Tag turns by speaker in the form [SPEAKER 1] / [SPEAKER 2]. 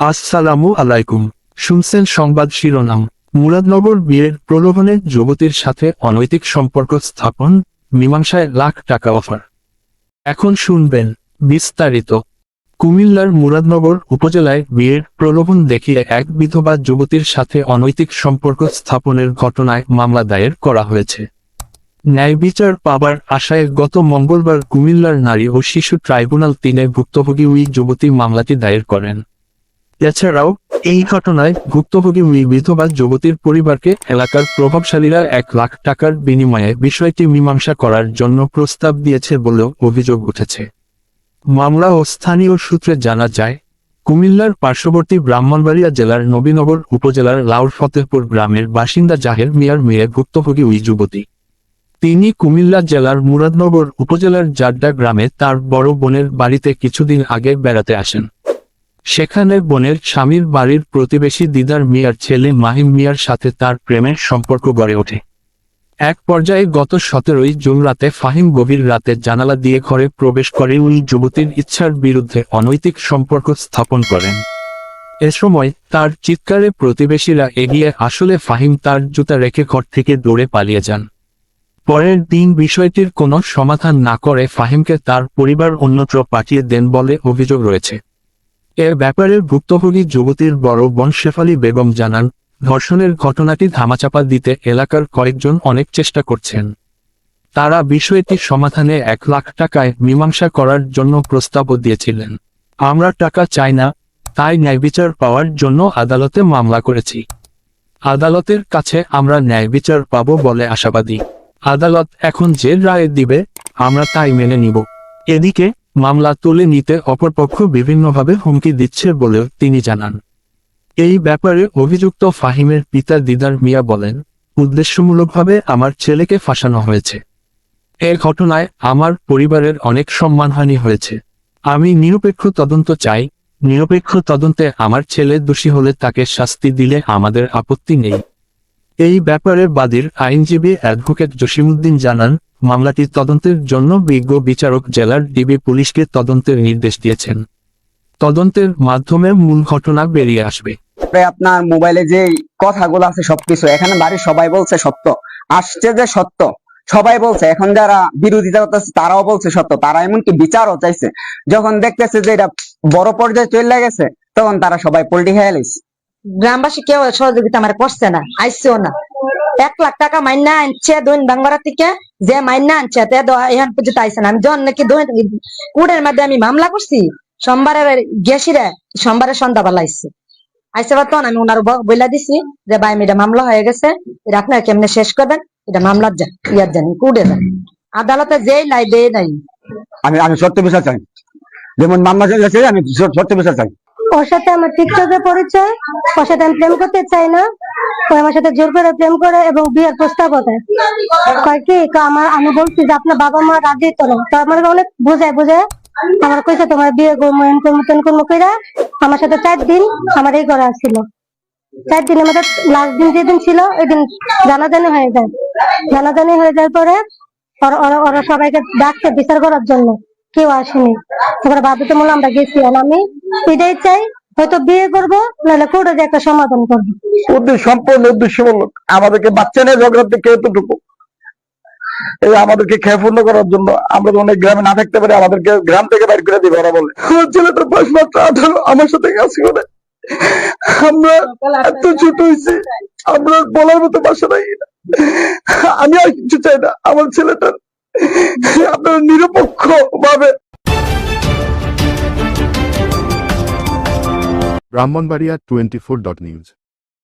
[SPEAKER 1] আসসালামু আলাইকুম। শুনছেন সংবাদ শিরোনাম। মুরাদনগর বিয়ের প্রলোভনে যুবতীর সাথে অনৈতিক সম্পর্ক স্থাপন, মীমাংসায় লাখ টাকা অফার। এখন শুনবেন বিস্তারিত। কুমিল্লার মুরাদনগর উপজেলায় বিয়ের প্রলোভন দেখিয়ে এক বিধবা যুবতীর সাথে অনৈতিক সম্পর্ক স্থাপনের ঘটনায় মামলা দায়ের করা হয়েছে। ন্যায় বিচার পাবার আশায় গত মঙ্গলবার কুমিল্লার নারী ও শিশু ট্রাইব্যুনাল তিনে ভুক্তভোগী ওই যুবতী মামলাটি দায়ের করেন। এছাড়াও, এই ঘটনায় ভুক্তভোগী বিধবা যুবতীর পরিবারকে এলাকার প্রভাবশালীরা এক লাখ টাকার বিনিময়ে বিষয়টি মীমাংসা করার জন্য প্রস্তাব দিয়েছে বলেও অভিযোগ উঠেছে। মামলা ও স্থানীয় সূত্রে জানা যায়, কুমিল্লার পার্শ্ববর্তী ব্রাহ্মণবাড়িয়া জেলার নবীনগর উপজেলার লাউর ফতেহপুর গ্রামের বাসিন্দা জাহের মিয়ার মেয়ে ভুক্তভোগী ওই যুবতী। তিনি কুমিল্লা জেলার মুরাদনগর উপজেলার জাড্ডা গ্রামে তার বড় বোনের বাড়িতে কিছুদিন আগে বেড়াতে আসেন। সেখানে বোনের স্বামীর বাড়ির প্রতিবেশী দিদার মিয়ার ছেলে মাহিম মিয়ার সাথে তার প্রেমের সম্পর্ক গড়ে ওঠে। এক পর্যায়ে গত সতেরোই জুন রাতে ফাহিম গভীর রাতে জানালা দিয়ে ঘরে প্রবেশ করে ওই যুবতীর ইচ্ছার বিরুদ্ধে অনৈতিক সম্পর্ক স্থাপন করেন। এ সময় তার চিৎকারে প্রতিবেশীরা এগিয়ে আসলে ফাহিম তার জুতা রেখে ঘর থেকে দৌড়ে পালিয়ে যান। পরের দিন বিষয়টির কোনো সমাধান না করে ফাহিমকে তার পরিবার অন্যত্র পাঠিয়ে দেন বলে অভিযোগ রয়েছে। এ ব্যাপারে ভুক্তভোগী যুবতীর বড় বোন শেফালি বেগম জানান, ধর্ষণের ঘটনাটি ধামাচাপা দিতে এলাকার কয়েকজন অনেক চেষ্টা করছেন। তারা বিষয়টি সমাধানে এক লাখ টাকায় মীমাংসা করার জন্য প্রস্তাবও দিয়েছিলেন। আমরা টাকা চাই না, তাই ন্যায়বিচার পাওয়ার জন্য আদালতে মামলা করেছি। আদালতের কাছে আমরা ন্যায়বিচার পাব বলে আশাবাদী। আদালত এখন যে রায় দিবে, আমরা তাই মেনে নিব। এদিকে মামলা তুলে নিতে অপরপক্ষ বিভিন্নভাবে হুমকি দিচ্ছে বলেও তিনি জানান। এই ব্যাপারে অভিযুক্ত ফাহিমের পিতা দিদার মিয়া বলেন, উদ্দেশ্যমূলকভাবে আমার ছেলেকে ফাঁসানো হয়েছে। এ ঘটনায় আমার পরিবারের অনেক সম্মানহানি হয়েছে। আমি নিরপেক্ষ তদন্ত চাই। নিরপেক্ষ তদন্তে আমার ছেলে দোষী হলে তাকে শাস্তি দিলে আমাদের আপত্তি নেই। এই ব্যাপারে বাদীর আইনজীবী অ্যাডভোকেট জসিমুদ্দিন জানান, মামলাটি তদন্তের জন্য বিজ্ঞ বিচারক জেলার ডিবি পুলিশকে তদন্তের নির্দেশ দিয়েছেন। তদন্তের মাধ্যমে মূল ঘটনা বেরিয়ে আসবে।
[SPEAKER 2] আপনার মোবাইলে যে কথাগুলো আছে সবকিছু, এখানে বাড়ির সবাই বলছে সত্য। আসছে যে সত্য, সবাই বলছে। এখন যারা বিরোধিতা করতেছে তারাও বলছে সত্য। তারা এমনকি বিচারও চাইছে। যখন দেখতেছে যে এটা বড় পর্যায়ে চলে গেছে, তখন তারা সবাই পোল্টি খেয়ে
[SPEAKER 3] গ্রামবাসী কেউ সহযোগিতা আমার করছে না, আইসেও না। এক লাখ টাকা মাইনা আনছে দৈন বাঙ্গারা থেকে, যে মাইনা আনছে তে এখন পর্যন্ত আইসে না। আমি জন নাকি কুড়ের মধ্যে আমি মামলা করছি, সোমবারের গেছিরে সোমবারের সন্ধ্যাবেলা আইসছে আইসে বা তখন আমি ওনার বইলা দিছি যে, ভাই এটা মামলা হয়ে গেছে, এটা আপনারা কেমনে শেষ করবেন? এটা মামলার যান ইয়ার যান কুড়ে যান। আদালতে যেই লাই দেয় নাই।
[SPEAKER 2] আমি আমি সত্য বিচার চাই। যেমন মামলা আমি সত্য বিচার চাই।
[SPEAKER 4] ওর সাথে আমার টিকটকে পরিচয়, ওর সাথে আমি প্রেম করতে চাই না। ও আমার সাথে জোর করে প্রেম করে এবং বিয়ের প্রস্তাব দেয়। কি আমার, আমি বলছি যে আপনার বাবা মা রাজি না তো আমার অনেক বোঝায় বোঝায়। আমার কইছে, তোমার বিয়ে করব এন করব কইরা আমার সাথে চার দিন আমার এই করা ছিল চার দিন আমাদের লাস্ট দিন যেদিন ছিল ওই দিন জানাজানি হয়ে যায়। জানাজানি হয়ে যাওয়ার পরে ওরা সবাইকে ডাকছে বিচার করার জন্য। কেউ আসেনি। বাবুতে বললাম আমরা গেছি আর আমি এটাই চাই, হয়তো বিয়ে করব, নাহলে কোর্টে যে একটা সমাধান করব।
[SPEAKER 5] উদ্দেশ্য, সম্পূর্ণ উদ্দেশ্যমূলক। আমাদেরকে বাচ্চা নিয়ে ঝগড়া থেকে এতটুকু। এই আমাদেরকে খেয়াপূর্ণ করার জন্য আমরা অনেক গ্রামে না থাকতে পারি, আমাদেরকে গ্রাম থেকে বাইর করে দিবে ওরা বলে। আমার ছেলেটা পাঁচ মাত্র আঠারো, আমার সাথে কাজ করে। আমরা এত ছোট হয়েছি, আমরা বলার মতো বাসা নাই। আমি আর কিছু চাই না, আমার ছেলেটার আপনার নিরপেক্ষ ভাবে
[SPEAKER 6] Brahmanbaria twenty four dot news